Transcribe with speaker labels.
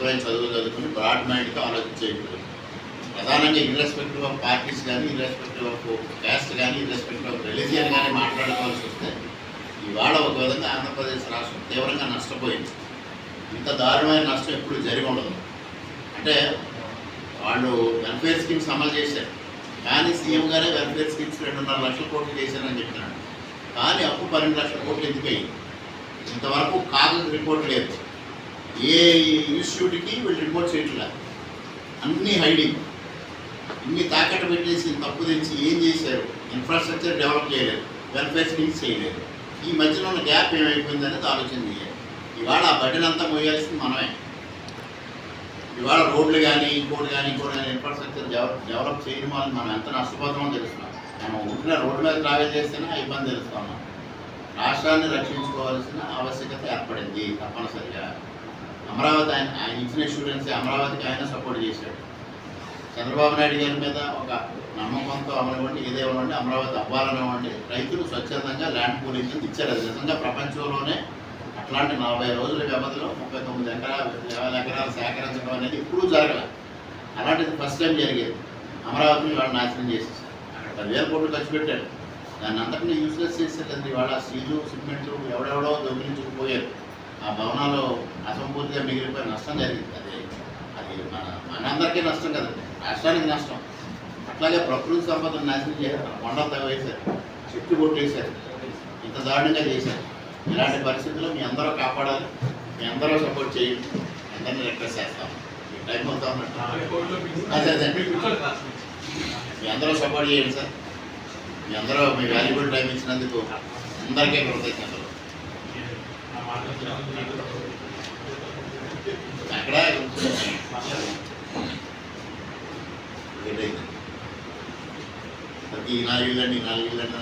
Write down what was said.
Speaker 1: ఉన్నతమైన చదువులు చదువుకుని బ్రాడ్ మైండ్గా ఆలోచించేయకూడదు ప్రధానంగా ఇర్రెస్పెక్టివ్ ఆఫ్ పార్టీస్ కానీ ఇర్రెస్పెక్టివ్ ఆఫ్ క్యాస్ట్ కానీ ఇర్రెస్పెక్టివ్ ఆఫ్ రిలీజియన్ కానీ మాట్లాడుకోవాల్సి వస్తే ఇవాళ ఒక విధంగా ఆంధ్రప్రదేశ్ రాష్ట్రం తీవ్రంగా నష్టపోయింది. ఇంత దారుణమైన నష్టం ఎప్పుడు జరిగి ఉండదు. అంటే వాళ్ళు వెల్ఫేర్ స్కీమ్స్ అమలు చేశారు. కానీ సీఎం గారే వెల్ఫేర్ స్కీమ్స్ రెండున్నర లక్షల కోట్లు చేశారని చెప్తున్నాడు కానీ అప్పు పన్నెండు లక్షల కోట్లు ఎందుకు అయ్యింది ఇంతవరకు కాగజ్ రిపోర్ట్ లేదు. ఏ ఇన్స్టిట్యూట్కి వీళ్ళు రిపోర్ట్ చేయట్లేదు అన్నీ హైడింగ్ ఇన్ని తాకట్టు పెట్టేసి తప్పు తెచ్చి ఏం చేశారు? ఇన్ఫ్రాస్ట్రక్చర్ డెవలప్ చేయలేదు. వెల్ఫేర్ స్కీమ్స్ చేయలేదు. ఈ మధ్యలో ఉన్న గ్యాప్ ఏమైపోయింది అనేది ఆలోచన చేయాలి. ఇవాళ ఆ బడ్డెన్ అంతా మోయాల్సింది మనమే. ఇవాళ రోడ్లు కానీ ఇంకోటి కానీ ఇంకోటి కానీ ఇన్ఫ్రాస్ట్రక్చర్ డెవలప్ డెవలప్ చేయడం వల్ల మనం ఎంత నష్టపోతామో తెలుస్తున్నాం. మనం ఉంటున్న రోడ్డు మీద ట్రావెల్ చేస్తేనే ఆ ఇబ్బంది తెలుస్తున్నాం రాష్ట్రాన్ని రక్షించుకోవాల్సిన ఆవశ్యకత ఏర్పడింది తప్పనిసరిగా. అమరావతి ఆయన ఆయన ఇచ్చిన స్టూడెంట్స్ అమరావతికి ఆయన సపోర్ట్ చేశాడు. చంద్రబాబు నాయుడు గారి మీద ఒక నమ్మకంతో అమలవండి ఏదేమనండి అమరావతి అవ్వాలనివ్వండి రైతులు స్వచ్ఛందంగా ల్యాండ్ పూలింగ్ ఇచ్చారు. అది నిజంగా ప్రపంచంలోనే అట్లాంటి నలభై రోజుల వ్యవధిలో ముప్పై తొమ్మిది ఎకరాలు వేల ఎకరాలు సేకరించడం అనేది ఇప్పుడు జరగల. అలాంటిది ఫస్ట్ టైం జరిగేది. అమరావతిని వాళ్ళు నాశనం చేసేసారు అక్కడ పదివేల కోట్లు ఖర్చు పెట్టాడు దాన్ని అందరినీ యూస్లెస్ చేసేది ఇవాళ స్టీలు సిమెంట్లు ఎవడెవడో దొంగిలించుకుపోయారు. ఆ భవనాలు అసంపూర్తిగా మిగిలిపోయి నష్టం జరిగింది. అది అది మన మనందరికీ నష్టం కదండి రాష్ట్రానికి నష్టం. అట్లాగే ప్రకృతి సంపదను నాశనం చేశారు. కొండలు తవ్వేశారు. చెట్టు కొట్టేశారు. ఇంత దారుణంగా చేశారు. ఇలాంటి పరిస్థితుల్లో మీ అందరూ కాపాడాలి. మీ అందరూ సపోర్ట్ చేయండి. అందరినీ రిక్వెస్ట్ చేస్తాం మీ టైం అవుతా ఉన్నట్టు అదే. మీ అందరూ సపోర్ట్ చేయండి సార్. మీ అందరూ మీ వాల్యుబుల్ టైం ఇచ్చినందుకు అందరికీ కృతజ్ఞతలు. అక్కడ? ప్రతి నాలుగు ఇళ్ళండి నాలుగు ఇళ్ళండి